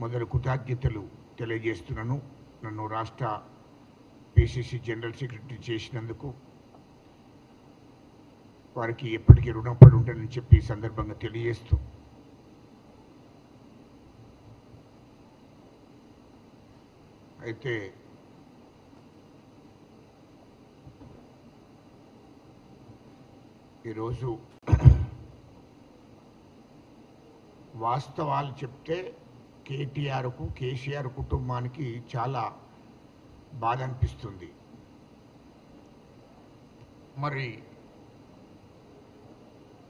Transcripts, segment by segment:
మొదలు కృతజ్ఞతలు తెలియజేస్తున్నాను నన్ను రాష్ట్ర పిసిసి జనరల్ సెక్రటరీ చేసినందుకు. వారికి ఎప్పటికీ రుణపడి ఉంటానని చెప్పి సందర్భంగా తెలియజేస్తూ. అయితే ఈరోజు వాస్తవాలు చెప్తే కేటీఆర్కు కేసీఆర్ కుటుంబానికి చాలా బాధ అనిపిస్తుంది. మరి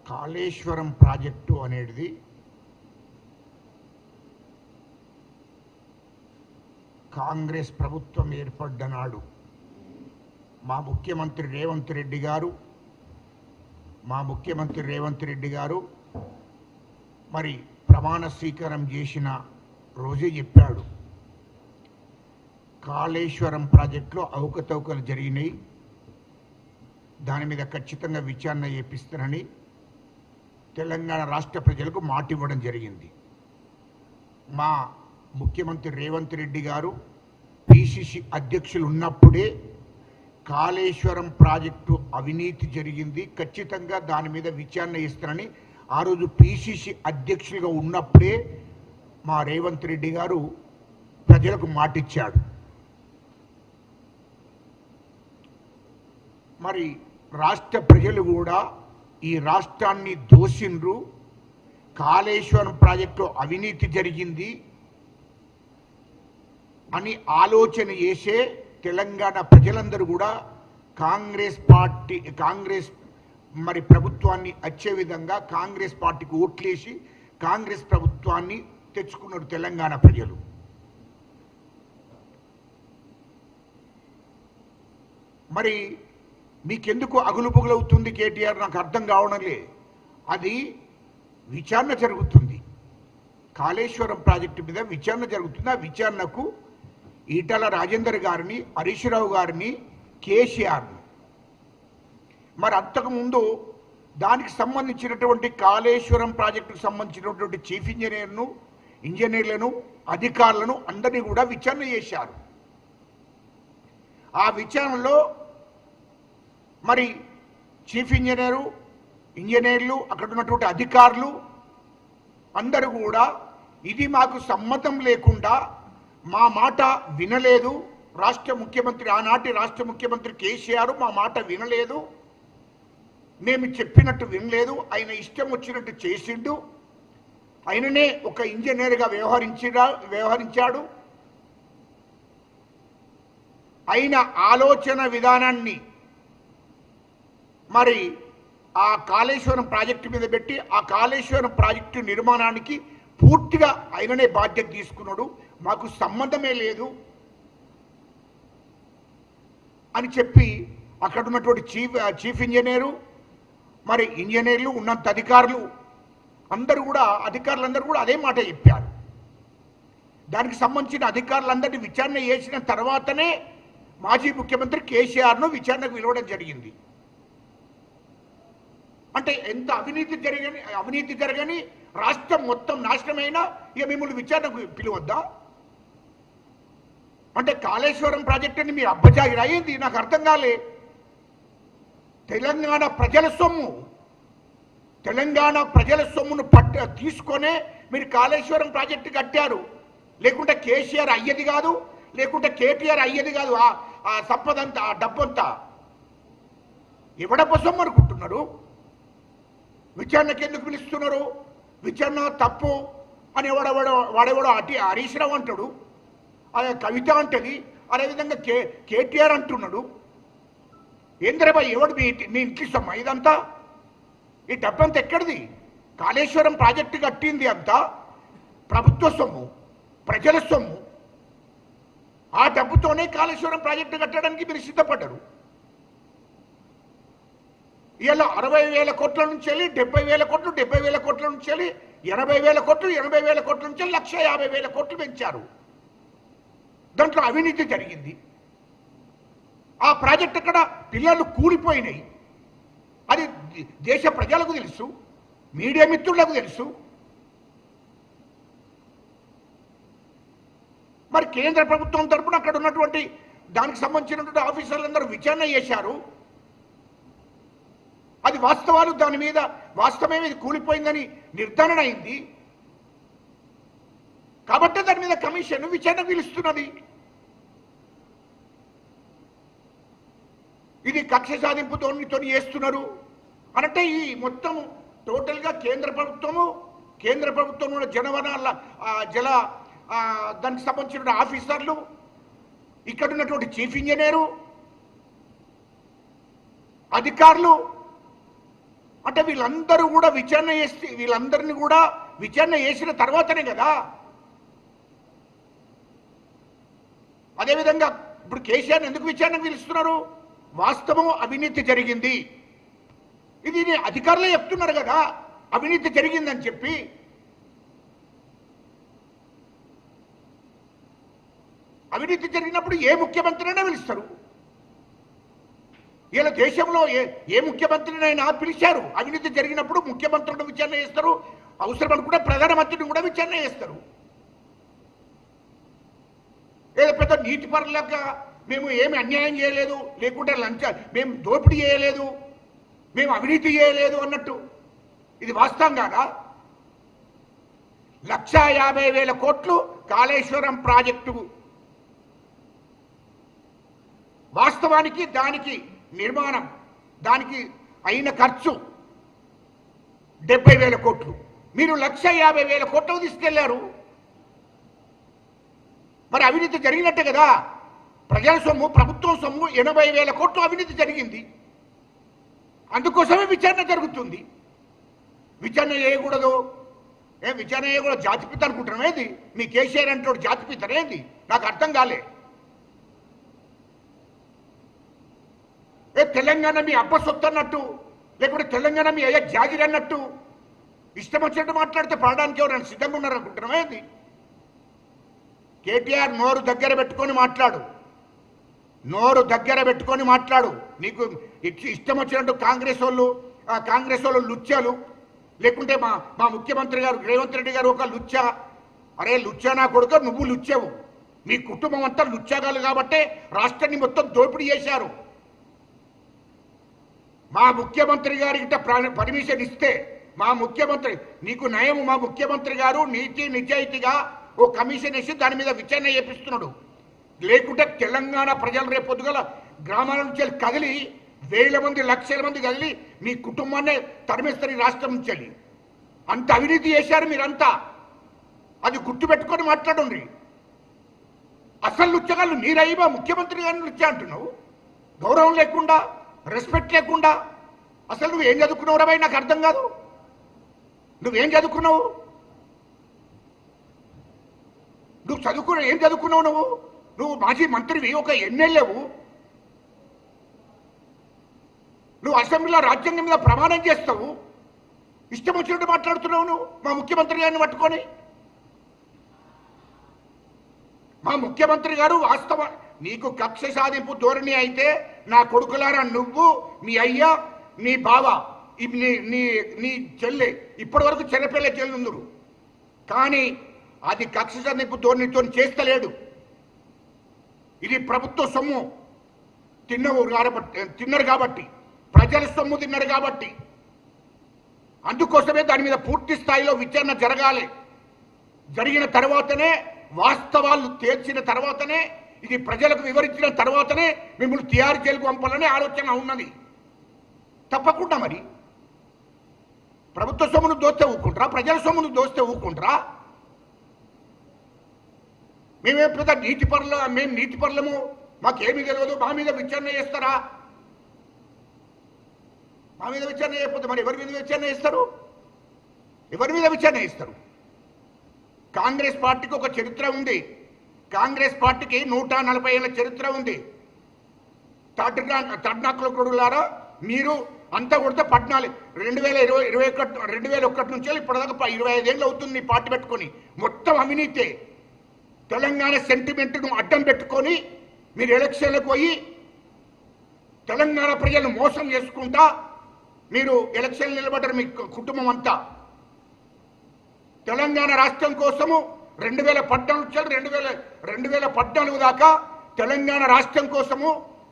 కాళేశ్వరం ప్రాజెక్టు అనేది కాంగ్రెస్ ప్రభుత్వం ఏర్పడ్డ నాడు మా ముఖ్యమంత్రి రేవంత్ రెడ్డి గారు మా ముఖ్యమంత్రి రేవంత్ రెడ్డి గారు మరి ప్రమాణ స్వీకారం చేసిన రోజే చెప్పాడు. కాళేశ్వరం ప్రాజెక్టులో అవకతవకలు జరిగినాయి. దాని మీద ఖచ్చితంగా విచారణ చేపిస్తానని తెలంగాణ రాష్ట్ర ప్రజలకు మాట ఇవ్వడం జరిగింది. మా ముఖ్యమంత్రి రేవంత్ రెడ్డి గారు పిసిసి అధ్యక్షులు ఉన్నప్పుడే కాళేశ్వరం ప్రాజెక్టు అవినీతి జరిగింది. ఖచ్చితంగా దాని మీద విచారణ ఇస్తానని ఆ రోజు పిసిసి అధ్యక్షులుగా ఉన్నప్పుడే మా రేవంత్ రెడ్డి గారు ప్రజలకు మాటిచ్చాడు. మరి రాష్ట్ర ప్రజలు కూడా ఈ రాష్ట్రాన్ని దోషిండ్రు కాళేశ్వరం ప్రాజెక్టులో అవినీతి జరిగింది అని ఆలోచన చేసే తెలంగాణ ప్రజలందరూ కూడా కాంగ్రెస్ పార్టీ కాంగ్రెస్ మరి ప్రభుత్వాన్ని వచ్చే విధంగా కాంగ్రెస్ పార్టీకి ఓట్లేసి కాంగ్రెస్ ప్రభుత్వాన్ని తెచ్చుకున్నారు తెలంగాణ ప్రజలు. మరి మీకెందుకు అగులు పొగులవుతుంది కేటీఆర్? నాకు అర్థం కావడం లే. అది విచారణ జరుగుతుంది. కాళేశ్వరం ప్రాజెక్టు మీద విచారణ జరుగుతుంది. ఆ విచారణకు ఈటల రాజేందర్ గారిని హరీష్ రావు గారిని కేసీఆర్ని. మరి అంతకుముందు దానికి సంబంధించినటువంటి కాళేశ్వరం ప్రాజెక్టుకు సంబంధించినటువంటి చీఫ్ ఇంజనీర్ను ఇంజనీర్లను అధికారులను అందరినీ కూడా విచారణ చేశారు. ఆ విచారణలో మరి చీఫ్ ఇంజనీరు ఇంజనీర్లు అక్కడ ఉన్నటువంటి అధికారులు అందరూ కూడా ఇది మాకు సమ్మతం లేకుండా మా మాట వినలేదు. రాష్ట్ర ముఖ్యమంత్రి ఆనాటి రాష్ట్ర ముఖ్యమంత్రి కేసీఆర్ మా మాట వినలేదు. మేము చెప్పినట్టు వినలేదు. ఆయన ఇష్టం వచ్చినట్టు చేసిండు. ఆయననే ఒక ఇంజనీర్గా వ్యవహరించిరా వ్యవహరించాడు. ఆయన ఆలోచన విధానాన్ని మరి ఆ కాళేశ్వరం ప్రాజెక్టు మీద పెట్టి ఆ కాళేశ్వరం ప్రాజెక్టు నిర్మాణానికి పూర్తిగా ఆయననే బాధ్యత తీసుకున్నాడు. మాకు సంబంధమే లేదు అని చెప్పి అక్కడ ఉన్నటువంటి చీఫ్ చీఫ్ ఇంజనీరు మరి ఇంజనీర్లు ఉన్నంత అధికారులు అందరూ కూడా అధికారులందరూ కూడా అదే మాట చెప్పారు. దానికి సంబంధించిన అధికారులందరినీ విచారణ చేసిన తర్వాతనే మాజీ ముఖ్యమంత్రి కేసీఆర్ను విచారణకు పిలవడం జరిగింది. అంటే ఎంత అవినీతి జరగని అవినీతి జరగని రాష్ట్రం మొత్తం నాశనమైనా ఇక మిమ్మల్ని విచారణకు పిలువద్దా? అంటే కాళేశ్వరం ప్రాజెక్ట్ అని మీరు అబ్బజాగిరి అయ్యింది నాకు అర్థం కాలే. తెలంగాణ ప్రజల సొమ్ము తెలంగాణ ప్రజల సొమ్మును పట్ట తీసుకొనే మీరు కాళేశ్వరం ప్రాజెక్టు కట్టారు. లేకుంటే కేసీఆర్ అయ్యేది కాదు లేకుంటే కేటీఆర్ అయ్యేది కాదు ఆ సంపదంతా ఆ డబ్బంతా. ఎవడప్ప సొమ్ము అనుకుంటున్నారు? విచారణకి ఎందుకు పిలుస్తున్నారు? విచారణ తప్పు అని ఎవడెవడో వాడెవడో అటి హరీష్ రావు అంటాడు. అదే కవిత అంటది అదేవిధంగా కే కేటీఆర్ అంటున్నాడు. ఏంద్రబాయ్ ఎవడు మీ ఇంటి- మీ ఇంటి సొమ్మ? ఇదంతా ఈ డబ్బంతా ఎక్కడిది? కాళేశ్వరం ప్రాజెక్టు కట్టింది అంతా? ప్రభుత్వ సొమ్ము? ప్రజల సొమ్ము? ఆ డబ్బుతోనే కాళేశ్వరం ప్రాజెక్టు కట్టడానికి మీరు సిద్ధపడ్డారు. ఇలా అరవై వేల కోట్ల నుంచి వెళ్ళి డెబ్బై వేల కోట్లు డెబ్బై వేల కోట్ల నుంచి వెళ్ళి ఎనభై వేల కోట్లు ఎనభై వేల కోట్ల నుంచి లక్ష యాభై వేల కోట్లు పెంచారు. దాంట్లో అవినీతి జరిగింది. ఆ ప్రాజెక్ట్ అక్కడ పిల్లలు కూలిపోయినాయి. అది దేశ ప్రజలకు తెలుసు మీడియా మిత్రులకు తెలుసు. మరి కేంద్ర ప్రభుత్వం తరపున అక్కడ ఉన్నటువంటి దానికి సంబంధించినటువంటి ఆఫీసర్లందరూ విచారణ చేశారు. అది వాస్తవాలు దాని మీద వాస్తవమే ఇది కూలిపోయిందని నిర్ధారణ అయింది. కాబట్టి దాని మీద కమిషన్ విచారణ పిలుస్తున్నది. ఇది కక్ష సాధింపుతో చేస్తున్నారు. అనంటే ఈ మొత్తం టోటల్గా కేంద్ర ప్రభుత్వము కేంద్ర ప్రభుత్వం జనవనాల జల దానికి సంబంధించిన ఆఫీసర్లు ఇక్కడ ఉన్నటువంటి చీఫ్ ఇంజనీరు అధికారులు అంటే వీళ్ళందరూ కూడా విచారణ చేసి వీళ్ళందరినీ కూడా విచారణ చేసిన తర్వాతనే కదా. అదేవిధంగా ఇప్పుడు కేసీఆర్ ఎందుకు విచారణ పిలుస్తున్నారు? వాస్తవం అవినీతి జరిగింది. ఇది అధికారులే చెప్తున్నారు కదా. అవినీతి జరిగిందని చెప్పి. అవినీతి జరిగినప్పుడు ఏ ముఖ్యమంత్రినైనా పిలుస్తారు. ఇలా దేశంలో ఏ ఏ ముఖ్యమంత్రినైనా పిలిచారు. అవినీతి జరిగినప్పుడు ముఖ్యమంత్రులను విచారణ చేస్తారు. అవసరం అనుకుంటే ప్రధానమంత్రిని కూడా విచారణ చేస్తారు. ఏదో పెద్ద నీటి పరులాగా మేము ఏమి అన్యాయం చేయలేదు. లేకుంటే లంచ మేము దోపిడీ చేయలేదు. మేము అవినీతి చేయలేదు అన్నట్టు. ఇది వాస్తవం కాదా? లక్షా యాభై వేల కోట్లు కాళేశ్వరం ప్రాజెక్టు. వాస్తవానికి దానికి నిర్మాణం దానికి అయిన ఖర్చు డెబ్బై వేల కోట్లు. మీరు లక్ష యాభై వేల కోట్లు తీసుకెళ్ళారు. మరి అవినీతి జరిగినట్టే కదా. ప్రజల సొమ్ము ప్రభుత్వం సొమ్ము ఎనభై వేల కోట్లు అవినీతి జరిగింది. అందుకోసమే విచారణ జరుగుతుంది. విచారణ చేయకూడదు. ఏ విచారణ చేయకూడదు. జాతిపిత అనుకుంటున్నాం ఏది? మీ కేసీఆర్ అంటే జాతిపితనేది నాకు అర్థం కాలే. ఏ తెలంగాణ మీ అబ్బ సొత్తు అన్నట్టు లేకుంటే తెలంగాణ మీ అయ్యా జాగిరి అన్నట్టు ఇష్టం వచ్చినట్టు మాట్లాడితే పడడానికి ఎవరైనా సిద్ధంగా ఉన్నారనుకుంటున్నామేది కేటీఆర్ నోరు దగ్గర పెట్టుకొని మాట్లాడు. నోరు దగ్గర పెట్టుకొని మాట్లాడు. నీకు ఇష్టం వచ్చినట్టు కాంగ్రెస్ వాళ్ళు కాంగ్రెస్ వాళ్ళు లుచ్చాలు. లేకుంటే మా మా ముఖ్యమంత్రి గారు రేవంత్ రెడ్డి గారు ఒక లుచ్చా. అరే లుచ్చా నా నువ్వు లుచ్చావు. మీ కుటుంబం అంతా లుచ్చాగాలు కాబట్టి రాష్ట్రాన్ని మొత్తం దోపిడీ చేశారు. మా ముఖ్యమంత్రి గారికి పర్మిషన్ ఇస్తే మా ముఖ్యమంత్రి నీకు నయం మా ముఖ్యమంత్రి గారు నీతి నిజాయితీగా ఓ కమిషన్ వేసి దాని మీద విచారణ చేపిస్తున్నాడు. లేకుంటే తెలంగాణ ప్రజలు రేపు పొద్దుగల గ్రామాల నుంచి వెళ్ళి కదిలి వేల మంది లక్షల మంది కదిలి మీ కుటుంబాన్నే తరిమేస్తారు ఈ రాష్ట్రం నుంచి అంత అవినీతి చేశారు మీరంతా. అది గుర్తుపెట్టుకొని మాట్లాడండి. అసలు లుచ్చగాళ్ళు నీరయ్యబా ముఖ్యమంత్రి గారిని నృత్య అంటున్నావు? గౌరవం లేకుండా రెస్పెక్ట్ లేకుండా. అసలు నువ్వు ఏం చదువుకున్నావు రబాయ్ నాకు అర్థం కాదు. నువ్వేం చదువుకున్నావు? నువ్వు చదువుకున్నావు ఏం చదువుకున్నావు నువ్వు? నువ్వు మాజీ మంత్రివి ఒక ఎమ్మెల్యేవు. నువ్వు అసెంబ్లీలో రాజ్యాంగం మీద ప్రమాణం చేస్తావు. ఇష్టం వచ్చినట్టు మాట్లాడుతున్నావు నువ్వు మా ముఖ్యమంత్రి గారిని పట్టుకొని. మా ముఖ్యమంత్రి గారు వాస్తవ నీకు కక్ష సాధింపు ధోరణి అయితే నా కొడుకులారా నువ్వు మీ అయ్య నీ బావ నీ నీ నీ చెల్లె ఇప్పటి వరకు చెన్నపిల్ల చెల్లుందరు. కానీ అది కక్ష సాధింపు ధోరణితో చేస్తలేడు. ఇది ప్రభుత్వ సొమ్ము. తిన్నవు కాబట్టి తిన్నారు కాబట్టి ప్రజల సొమ్ము తిన్నారు కాబట్టి. అందుకోసమే దాని మీద పూర్తి స్థాయిలో విచారణ జరగాలి. జరిగిన తర్వాతనే వాస్తవాలు తేల్చిన తర్వాతనే ఇది ప్రజలకు వివరించిన తర్వాతనే మిమ్మల్ని తిహార్ జైలుకు పంపాలనే ఆలోచన ఉన్నది. తప్పకుండా మరి. ప్రభుత్వ సొమ్మును దోస్తే ఊకుంటారా ప్రజల సొమ్మును దోస్తే ఊకుంటారా మేమే పెద్ద నీతి పరుల మేము నీతి పరులము? మాకేమీ తెలియదు. మా మీద విచారణ చేస్తారా? మా మీద విచారణ చేయకపోతే మరి ఎవరి మీద విచారణ చేస్తారు? ఎవరి మీద విచారణ చేస్తారు? కాంగ్రెస్ పార్టీకి ఒక చరిత్ర ఉంది. కాంగ్రెస్ పార్టీకి నూట నలభై ఏళ్ళ చరిత్ర ఉంది. తడ్నాకుల తడ్నాకులారా మీరు అంతా కొడితే పద్నాలుగు రెండు వేల ఇరవై ఇరవై ఒకటి రెండు వేల ఒకటి నుంచి ఇప్పటిదాకా ఇరవై ఐదేళ్ళు అవుతుంది పార్టీ పెట్టుకొని. మొత్తం అవినీతే. తెలంగాణ సెంటిమెంట్ను అడ్డం పెట్టుకొని మీరు ఎలక్షన్లకు పోయి తెలంగాణ ప్రజలను మోసం చేసుకుంటా మీరు ఎలక్షన్ నిలబడ్డారు మీ కుటుంబం అంతా. తెలంగాణ రాష్ట్రం కోసము రెండు వేల పద్నాలుగు నుంచి రెండు వేల రెండు వేల పద్నాలుగు దాకా తెలంగాణ రాష్ట్రం కోసము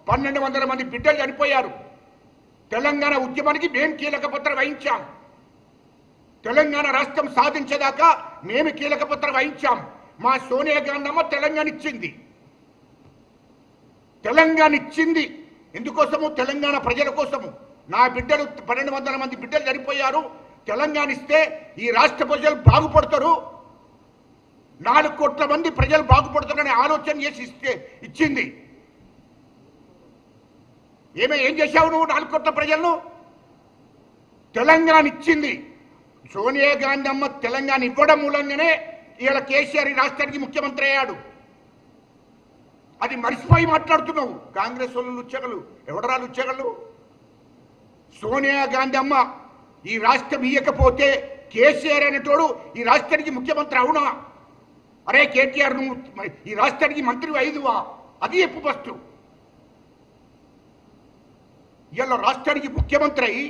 పన్నెండు వందల మంది బిడ్డలు చనిపోయారు. తెలంగాణ ఉద్యమానికి మేము కీలక పత్ర వహించాం. తెలంగాణ రాష్ట్రం సాధించేదాకా మేము కీలక పత్ర వహించాం. మా సోనియా గాంధీ అమ్మ తెలంగాణ ఇచ్చింది. తెలంగాణ ఇచ్చింది. ఎందుకోసము? తెలంగాణ ప్రజల కోసము. నా బిడ్డలు పన్నెండు వందల మంది బిడ్డలు చనిపోయారు. తెలంగాణ ఇస్తే ఈ రాష్ట్ర ప్రజలు బాగుపడతారు. నాలుగు కోట్ల మంది ప్రజలు బాగుపడతారనే ఆలోచన చేసి ఇస్తే ఇచ్చింది. ఏమే ఏం చేశావు నువ్వు నాలుగు కోట్ల ప్రజలను? తెలంగాణ ఇచ్చింది. సోనియా గాంధీ అమ్మ తెలంగాణ ఇవ్వడం మూలంగానే ఇవాళ కేసీఆర్ ఈ రాష్ట్రానికి ముఖ్యమంత్రి అయ్యాడు. అది మర్చిపోయి మాట్లాడుతున్నావు. కాంగ్రెస్ వాళ్ళు లుచ్చగలు ఎవడరా లుచ్చగలు? సోనియా గాంధీ అమ్మ ఈ రాష్ట్రం ఇయ్యకపోతే కేసీఆర్ అనేటోడు ఈ రాష్ట్రానికి ముఖ్యమంత్రి అవునా? అరే కేటీఆర్ నువ్వు ఈ రాష్ట్రానికి మంత్రి ఐదువా అది ఎప్పు ఫస్ట్. ఇవాళ రాష్ట్రానికి ముఖ్యమంత్రి అయి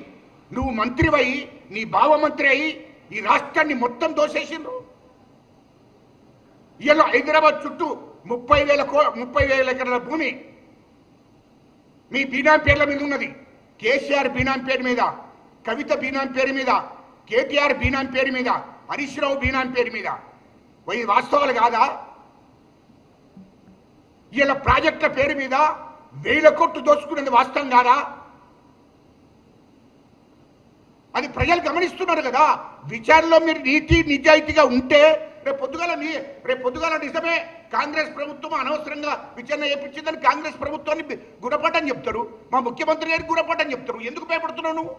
నువ్వు మంత్రివై నీ బావ మంత్రి అయి ఈ రాష్ట్రాన్ని మొత్తం దోసేసిండ్రు. ఇవాళ హైదరాబాద్ చుట్టూ ముప్పై వేల కో ముప్పై వేల ఎకరాల భూమి. మీ బీనాం పేర్ల మీద ఉన్నది. కేసీఆర్ బీనాం పేరు మీద కవిత బీనాం పేరు మీద కేటీఆర్ బీనాం పేరు మీద హరీష్ రావు బీనాం పేరు మీద. ఇది వాస్తవాలు కాదా? ఇలా ప్రాజెక్టుల పేరు మీద వేల కోట్లు దోచుకునేది వాస్తవం కాదా? అది ప్రజలు గమనిస్తున్నారు కదా. విచారణలో మీరు నీతి నిజాయితీగా ఉంటే రేపు పొద్దుగాల నీ రేపు పొద్దుగాల నిజమే కాంగ్రెస్ ప్రభుత్వం అనవసరంగా విచారణ చేపించిందని కాంగ్రెస్ ప్రభుత్వాన్ని బి- గుణపాఠం చెప్తారు మా ముఖ్యమంత్రి గారికి గుణపాఠం చెప్తారు ఎందుకు భయపడుతున్నావు నువ్వు?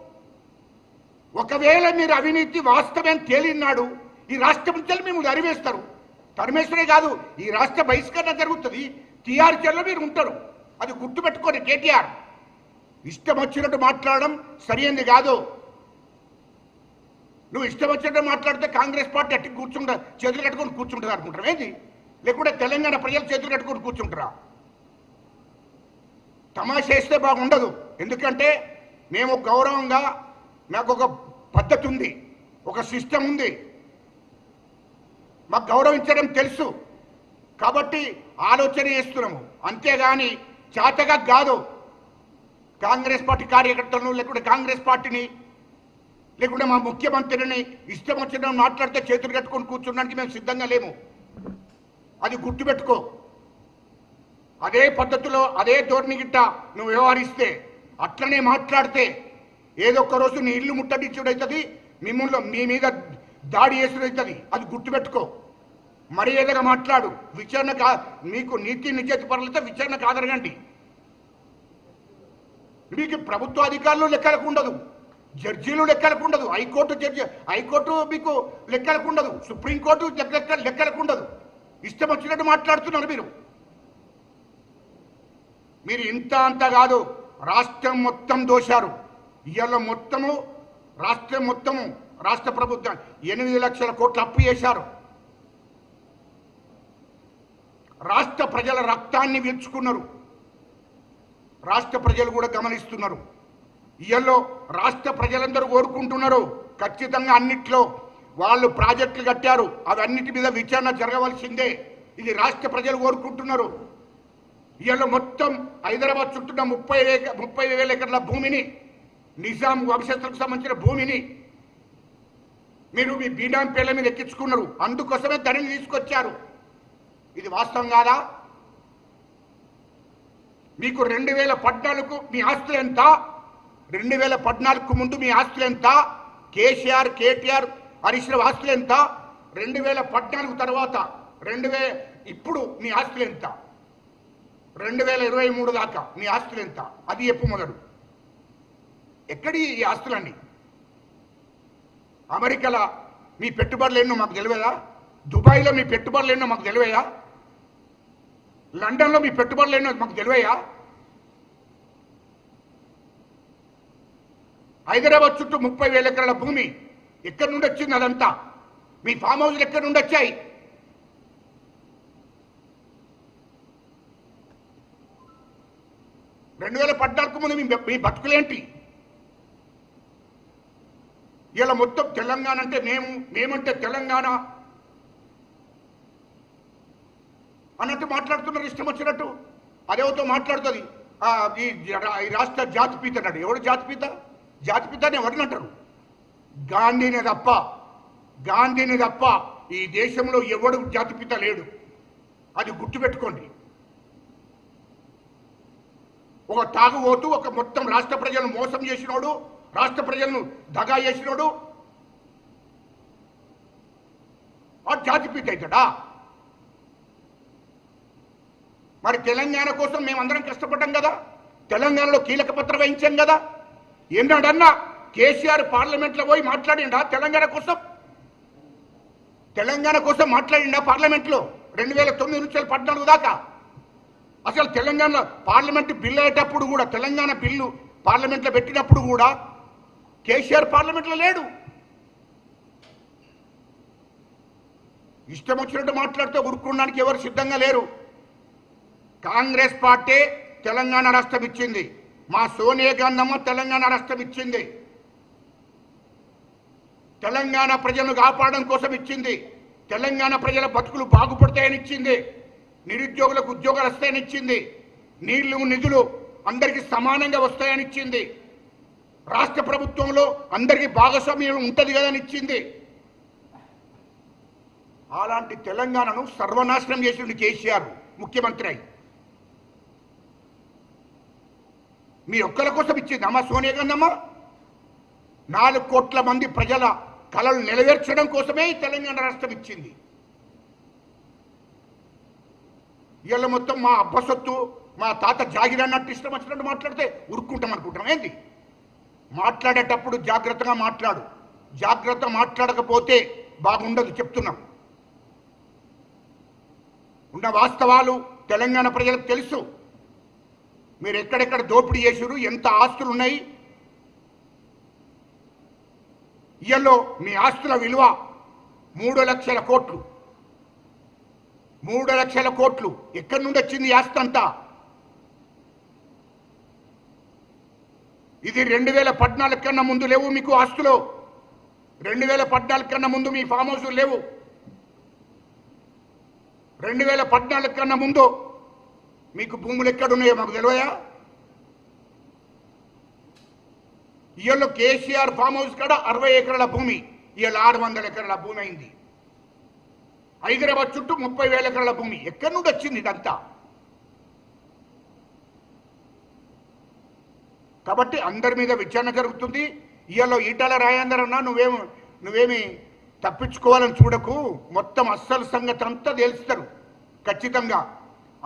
ఒకవేళ మీరు అవినీతి వాస్తవం తేలినాడు ఈ రాష్ట్రం నుంచి మేము తరివేస్తారు తరిమేశ్వరే కాదు ఈ రాష్ట్ర బహిష్కరణ జరుగుతుంది. టీఆర్ చెల్లో మీరు ఉంటారు. అది గుర్తుపెట్టుకోండి కేటీఆర్. ఇష్టం వచ్చినట్టు మాట్లాడడం సరైనది కాదు. నువ్వు ఇష్టం వచ్చినట్టు మాట్లాడితే కాంగ్రెస్ పార్టీ అట్టి కూర్చుంటా చేతులు కట్టుకొని కూర్చుంటుంది అనుకుంటారు ఏంది? లేకుంటే తెలంగాణ ప్రజలు చేతులు కట్టుకొని కూర్చుంటారా? తమాష వేస్తే బాగుండదు. ఎందుకంటే మేము గౌరవంగా నాకు ఒక పద్ధతి ఉంది ఒక సిస్టమ్ ఉంది. మాకు గౌరవించడం తెలుసు. కాబట్టి ఆలోచన చేస్తున్నాము. అంతేగాని చేతగా కాదు. కాంగ్రెస్ పార్టీ కార్యకర్తలను లేకుంటే కాంగ్రెస్ పార్టీని లేకుంటే మా ముఖ్యమంత్రిని ఇష్టం వచ్చిన మాట్లాడితే చేతులు కట్టుకొని కూర్చోడానికి మేము సిద్ధంగా లేము. అది గుర్తుపెట్టుకో. అదే పద్ధతిలో అదే ధోరణి గిట్ట నువ్వు వ్యవహరిస్తే అట్లనే మాట్లాడితే ఏదో ఒక రోజు నీ ఇల్లు ముట్టడించుడవుతుంది మిమ్మల్ని మీ మీద దాడి చేసుడు అది గుర్తుపెట్టుకో. మరి ఏదైనా మాట్లాడు. విచారణ కా మీకు నీతి నిజత పరులతో విచారణకు ఆదరగండి మీకు ప్రభుత్వ అధికారులు లెక్కలకు ఉండదు. జడ్జీలు లెక్కలకు ఉండదు హైకోర్టు జడ్జి హైకోర్టు మీకు లెక్కలకు ఉండదు సుప్రీంకోర్టు లెక్క లెక్కలకు ఉండదు ఇష్టం వచ్చినట్టు మాట్లాడుతున్నారు మీరు. మీరు ఇంత అంత కాదు. రాష్ట్రం మొత్తం దోశారు ఇవాళ మొత్తము రాష్ట్రం మొత్తము రాష్ట్ర ప్రభుత్వం ఎనిమిది లక్షల కోట్లు అప్పు చేశారు. రాష్ట్ర ప్రజల రక్తాన్ని పీల్చుకున్నారు రాష్ట్ర ప్రజలు కూడా గమనిస్తున్నారు. ఇయ్యలో రాష్ట్ర ప్రజలందరూ కోరుకుంటున్నారు. ఖచ్చితంగా అన్నిట్లో వాళ్ళు ప్రాజెక్టులు కట్టారు. అవన్నిటి మీద విచారణ జరగవలసిందే. ఇది రాష్ట్ర ప్రజలు కోరుకుంటున్నారు. ఇవాళ మొత్తం హైదరాబాద్ చుట్టూ ముప్పై ముప్పై వేల ఎకరాల భూమిని నిజాం వంశస్థులకు సంబంధించిన భూమిని మీరు మీ బీనాం పేర్ల మీద ఎక్కించుకున్నారు. అందుకోసమే ధరని తీసుకొచ్చారు. ఇది వాస్తవం కాదా? మీకు రెండు వేల పద్నాలుగు మీ ఆస్తులు ఎంత? రెండు వేల పద్నాలుగుకు ముందు మీ ఆస్తులు ఎంత? కేసీఆర్ కేటీఆర్ హరీష్ రావు ఆస్తులు ఎంత? రెండు వేల పద్నాలుగు తర్వాత రెండు వే ఇప్పుడు మీ ఆస్తులు ఎంత? రెండు వేల ఇరవై మూడు దాకా మీ ఆస్తులు ఎంత? అది చెప్పు మొదలు. ఎక్కడి ఈ ఆస్తులన్నీ? అమెరికాలో మీ పెట్టుబడులు ఎన్నో మాకు తెలియదా? దుబాయ్లో మీ పెట్టుబడులు ఎన్నో మాకు తెలియదా? లండన్లో మీ పెట్టుబడులు ఎన్నో మాకు తెలివయా హైదరాబాద్ చుట్టూ ముప్పై వేల ఎకరాల భూమి ఎక్కడి నుండి వచ్చింది అదంతా? మీ ఫామ్ హౌస్లు ఎక్కడి నుండి వచ్చాయి? రెండు వేల పద్నాలుగు ముందు మీ మీ బతుకులేంటి? ఇలా మొత్తం తెలంగాణ అంటే మేము మేమంటే తెలంగాణ. ఇష్టం వచ్చినట్టు. అదేవతో మాట్లాడుతుంది? ఈ ఈ రాష్ట్ర జాతిపీత అన్నాడు ఎవడు జాతిపీత? జాతిపీత అని ఎవరిని అంటారు? గాంధీని తప్ప గాంధీని తప్ప ఈ దేశంలో ఎవడు జాతిపిత లేడు. అది గుర్తుపెట్టుకోండి. ఒక తాగుబోతు ఒక మొత్తం రాష్ట్ర ప్రజలను మోసం చేసినోడు రాష్ట్ర ప్రజలను దగా చేసినోడు ఆ జాతిపిత అవుతాడా? మరి తెలంగాణ కోసం మేమందరం కష్టపడ్డాం కదా? తెలంగాణలో కీలక పత్రం వహించాం కదా? ఎన్నాడన్నా కేసీఆర్ పార్లమెంట్లో పోయి మాట్లాడిండా? తెలంగాణ కోసం. తెలంగాణ కోసం మాట్లాడిండా పార్లమెంట్లో? రెండు వేల తొమ్మిది నుంచి పద్నాలుగు దాకా. అసలు తెలంగాణ పార్లమెంట్ బిల్లు అయ్యేటప్పుడు కూడా తెలంగాణ బిల్లు పార్లమెంట్లో పెట్టినప్పుడు కూడా కేసీఆర్ పార్లమెంట్లో లేడు. ఇష్టం వచ్చినట్టు మాట్లాడితే ఉరుక్కోవడానికి ఎవరు సిద్ధంగా లేరు. కాంగ్రెస్ పార్టీ తెలంగాణ రాష్ట్రం ఇచ్చింది. మా సోనియా గాంధమ్మ తెలంగాణ రాష్ట్రం ఇచ్చింది. తెలంగాణ ప్రజలను కాపాడడం కోసం ఇచ్చింది. తెలంగాణ ప్రజల బతుకులు బాగుపడతాయని ఇచ్చింది. నిరుద్యోగులకు ఉద్యోగాలు వస్తాయని ఇచ్చింది. నీళ్ళు నిధులు అందరికీ సమానంగా వస్తాయని ఇచ్చింది. రాష్ట్ర ప్రభుత్వంలో అందరికీ భాగస్వామ్యం ఉంటుంది కదని ఇచ్చింది. అలాంటి తెలంగాణను సర్వనాశనం చేసింది కేసీఆర్ ముఖ్యమంత్రి అయి. మీ ఒక్కల కోసం ఇచ్చింది అమ్మ సోనియా గాంధమ్మ నాలుగు కోట్ల మంది ప్రజల కళలు నెరవేర్చడం కోసమే తెలంగాణ రాష్ట్రం ఇచ్చింది. ఇవాళ మొత్తం మా అబ్బసొత్తు మా తాత జాగిరన్నట్టు ఇష్టం వచ్చినట్టు మాట్లాడితే ఉరుక్కుంటాం అనుకుంటాం ఏంది? మాట్లాడేటప్పుడు జాగ్రత్తగా మాట్లాడు. జాగ్రత్త మాట్లాడకపోతే బాగుండదు చెప్తున్నాం. ఉన్న వాస్తవాలు తెలంగాణ ప్రజలకు తెలుసు. మీరు ఎక్కడెక్కడ దోపిడీ చేసారు ఎంత ఆస్తులు ఉన్నాయి ఇయల్లో మీ ఆస్తుల విలువ మూడు లక్షల కోట్లు. మూడు లక్షల కోట్లు. ఎక్కడి నుండి వచ్చింది ఈ ఆస్తి అంతా? ఇది రెండు వేల పద్నాలుగు కన్నా ముందు లేవు మీకు ఆస్తులు. రెండు వేల పద్నాలుగు కన్నా ముందు మీ ఫామ్ హౌస్ లేవు. రెండు వేల పద్నాలుగు కన్నా ముందు మీకు భూములు ఎక్కడున్నాయో మాకు తెలియయా ఇవాళ కేసీఆర్ ఫామ్ హౌస్ కాడ అరవై ఎకరాల భూమి ఇవాళ ఆరు వందల ఎకరాల భూమి అయింది. హైదరాబాద్ చుట్టూ ముప్పై వేల ఎకరాల భూమి ఎక్కడి నుండి వచ్చింది ఇదంతా? కాబట్టి అందరి మీద విచారణ జరుగుతుంది. ఇవాళ ఈటల రాయందర్ అన్నా నువ్వేమి నువ్వేమి తప్పించుకోవాలని చూడకు. మొత్తం అస్సలు సంగతి అంతా తెలుస్తారు ఖచ్చితంగా.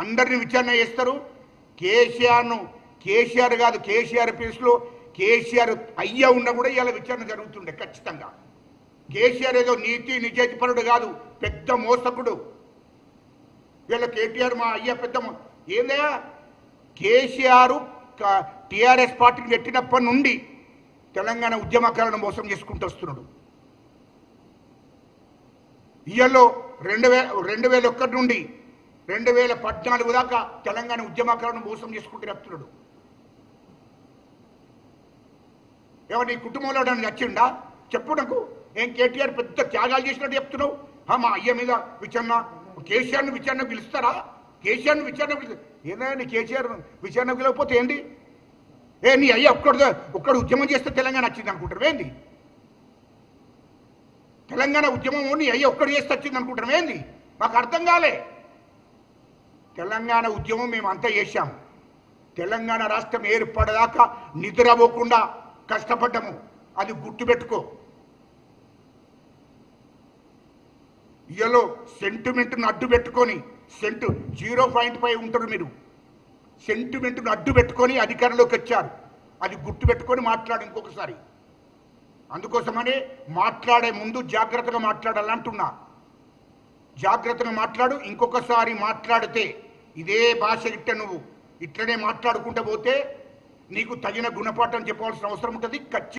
అందరిని విచారణ చేస్తారు. కేసీఆర్ను కేసీఆర్ కాదు కేసీఆర్ ప్లేస్లో కేసీఆర్ అయ్యా ఉన్నా కూడా ఇలా విచారణ జరుగుతుండే ఖచ్చితంగా. కేసీఆర్ ఏదో నీతి నిజాయితీపరుడు కాదు పెద్ద మోసకుడు. వీళ్ళ కేటీఆర్ మా అయ్య పెద్ద మో- కేసీఆర్ టీఆర్ఎస్ పార్టీని పెట్టినప్పటి నుండి తెలంగాణ ఉద్యమకాలను మోసం చేసుకుంటూ వస్తున్నాడు. ఇయల్లో రెండు వేల రెండు వేల ఒకటి నుండి రెండు వేల పద్నాలుగు దాకా తెలంగాణ ఉద్యమకాలను మోసం చేసుకుంటే రక్తుడు ఏమో నీ కుటుంబంలో నన్ను నచ్చిండా? చెప్పు నాకు. ఏం కేటీఆర్ పెద్ద త్యాగాలు చేసినట్టు చెప్తున్నావు? మా అయ్య మీద విచారణ కేసీఆర్ను విచారణ పిలుస్తారా? కేసీఆర్ను విచారణ పిలు ఏదైనా కేసీఆర్ విచారణ పిలవకపోతే ఏంటి ఏ నీ అయ్య ఒక్కడు ఒక్కడు ఉద్యమం చేస్తే తెలంగాణ వచ్చింది అనుకుంటారు. ఏంది? తెలంగాణ ఉద్యమం నీ అయ్య ఒక్కడు చేస్తే వచ్చింది అనుకుంటారు. ఏంది? మాకు అర్థం కాలే. తెలంగాణ ఉద్యమం మేము అంతా చేశాము తెలంగాణ రాష్ట్రం ఏర్పడదాకా నిద్రపోకుండా కష్టపడ్డాము. అది గుర్తుపెట్టుకో. ఇయలో సెంటిమెంట్ను అడ్డు పెట్టుకొని సెంటు జీరో పాయింట్ పై ఉంటారు మీరు. సెంటిమెంట్ను అడ్డు పెట్టుకొని అధికారంలోకి వచ్చారు. అది గుర్తుపెట్టుకొని మాట్లాడు ఇంకొకసారి. అందుకోసమని మాట్లాడే ముందు జాగ్రత్తగా మాట్లాడాలంటున్నా. జాగ్రత్తగా మాట్లాడు ఇంకొకసారి మాట్లాడితే ఇదే భాష ఇట్ట నువ్వు. ఇట్లనే మాట్లాడుకుంటూ పోతే నీకు తగిన గుణపాఠం చెప్పవలసిన అవసరం ఉంటుంది ఖచ్చితంగా